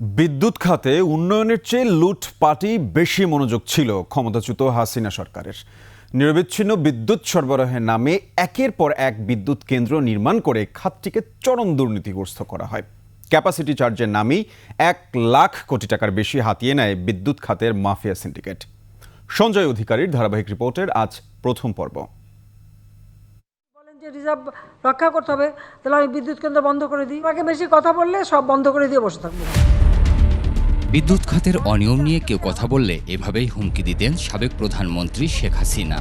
বিদ্যুৎ খাতে উন্নয়নের চেয়ে লুটপাটি বেশি মনোযোগ ছিল ক্ষমতাচ্যুত হাসিনা সরকারের। নিরবিচ্ছিন্ন বিদ্যুৎ সরবরাহের নামে একের পর এক বিদ্যুৎ কেন্দ্র নির্মাণ করে খাতটিকে চরম দুর্নীতিগ্রস্ত করা হয়। ক্যাপাসিটি চার্জের নামেই এক লাখ কোটি টাকার বেশি হাতিয়ে নেয় বিদ্যুৎ খাতের মাফিয়া সিন্ডিকেট। সঞ্জয় অধিকারীর ধারাবাহিক রিপোর্টের আজ প্রথম পর্ব। যে রিজার্ভ রক্ষা করতে হবে, তাহলে আমি বিদ্যুৎ কেন্দ্র বন্ধ করে দিই। আমাকে বেশি কথা বললে সব বন্ধ করে দিয়ে বসে থাকব। বিদ্যুৎ খাতের অনিয়ম নিয়ে কেউ কথা বললে এভাবেই হুমকি দিতেন সাবেক প্রধানমন্ত্রী শেখ হাসিনা।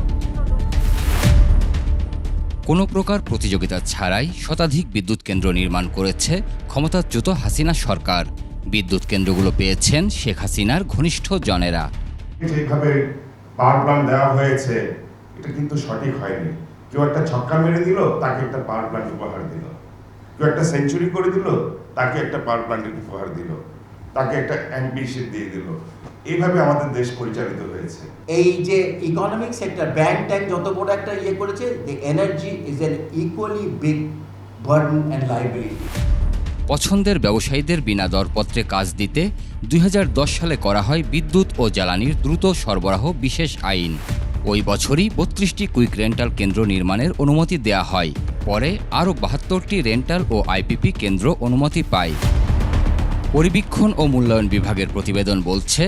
কোনো প্রকার প্রতিযোগিতা ছাড়াই শতাধিক বিদ্যুৎ কেন্দ্র নির্মাণ করেছে ক্ষমতাচ্যুত হাসিনা সরকার। বিদ্যুৎ কেন্দ্রগুলো পেয়েছেন শেখ হাসিনার ঘনিষ্ঠ জনেরা। যেভাবে পাওয়ার দেওয়া হয়েছে, এটা কিন্তু সঠিক হয়নি। কেউ একটা ছক্কা মেরে দিল, তাকে একটা পাওয়ার প্ল্যান্ট উপহার দিল। কেউ একটা সেঞ্চুরি করে দিল, তাকে একটা পাওয়ার প্ল্যান্টের উপহার দিল। তাকে একটা অ্যাম্বিশন দিয়ে দিল। এইভাবে আমাদের দেশ পরিচালিত হয়েছে। এই যে ইকোনমিক সেক্টর ব্যাংক ট্যাঙ্ক যত বড় একটা ইয়ে করেছে the energy is an equally big burden and liability পছন্দের ব্যবসায়ীদের বিনা দরপত্রে কাজ দিতে দুই হাজার দশ সালে করা হয় বিদ্যুৎ ও জ্বালানির দ্রুত সরবরাহ বিশেষ আইন। ওই বছরই বত্রিশটি কুইক রেন্টাল কেন্দ্র নির্মাণের অনুমতি দেয়া হয়। পরে আরও বাহাত্তরটি রেন্টাল ও আইপিপি কেন্দ্র অনুমতি পায়। পরিবীক্ষণ ও মূল্যায়ন বিভাগের প্রতিবেদন বলছে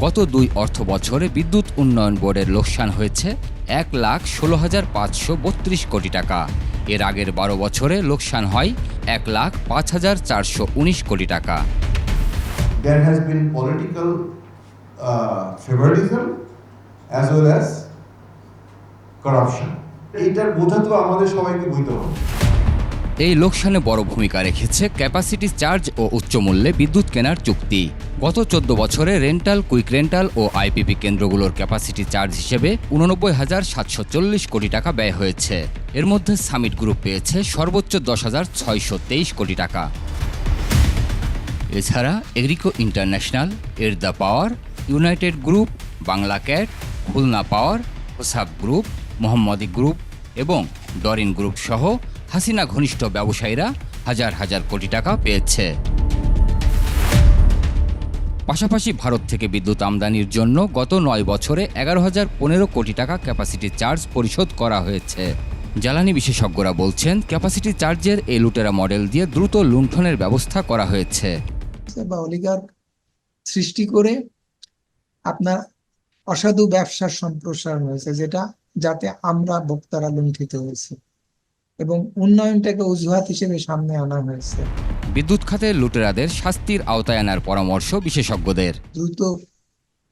গত দুই অর্থ বছরে বিদ্যুৎ উন্নয়ন বোর্ডের লোকসান হয়েছে এক লাখ ষোলো হাজার পাঁচশো বত্রিশ কোটি টাকা। এর আগের বারো বছরে লোকসান হয় এক লাখ পাঁচ হাজার চারশো উনিশ কোটি টাকা। Uh, তো আমাদের সবাইকে বুঝতে হবে। এই লোকসানে বড় ভূমিকা রেখেছে ক্যাপাসিটি চার্জ ও উচ্চ মূল্যে বিদ্যুৎ কেনার চুক্তি। গত চোদ্দ বছরে রেন্টাল, কুইক রেন্টাল ও আইপিপি কেন্দ্রগুলোর ক্যাপাসিটি চার্জ হিসেবে উননব্বই হাজার সাতশো চল্লিশ কোটি টাকা ব্যয় হয়েছে। এর মধ্যে সামিট গ্রুপ পেয়েছে সর্বোচ্চ দশ হাজার ছয়শো তেইশ কোটি টাকা। এছাড়া এগ্রিকো ইন্টারন্যাশনাল, এর the power, united group, Bangla cat, Khulna power, হোসাব group, Mohammadi group এবং ডরিন গ্রুপ সহ হাসিনা ঘনিষ্ঠ ব্যবসায়ীরা হাজার হাজার কোটি টাকা পেয়েছে। পাশাপাশি ভারত থেকে বিদ্যুৎ আমদানির জন্য গত নয় বছরে এগারো হাজার পনেরো কোটি টাকা ক্যাপাসিটি চার্জ পরিশোধ করা হয়েছে। জ্বালানি বিশেষজ্ঞরা বলছেন ক্যাপাসিটি চার্জের এই লুটেরা মডেল দিয়ে দ্রুত লুণ্ঠনের ব্যবস্থা করা হয়েছে। বা সৃষ্টি করে আপনার অসাধু ব্যবসার সম্প্রসারণ হয়েছে, যেটা যাতে আমরা ভোক্তারা লুণ্ঠিত হয়েছে। এবং উন্নয়নটাকে অজুহাত হিসেবে সামনে আনা হয়েছে। বিদ্যুৎ খাতে লুটেরাদের শাস্তির আওতায় আনার পরামর্শ বিশেষজ্ঞদের। দ্রুত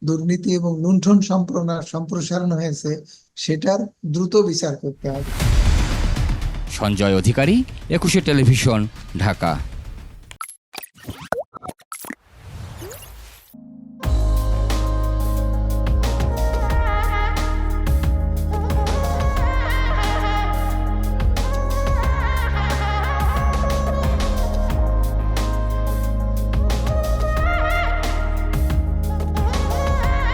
দুর্নীতি এবং লুণ্ঠন সম্প্রনা- সম্প্রসারণ হয়েছে সেটার দ্রুত বিচার করতে হবে। সঞ্জয় অধিকারী একুশে টেলিভিশন ঢাকা।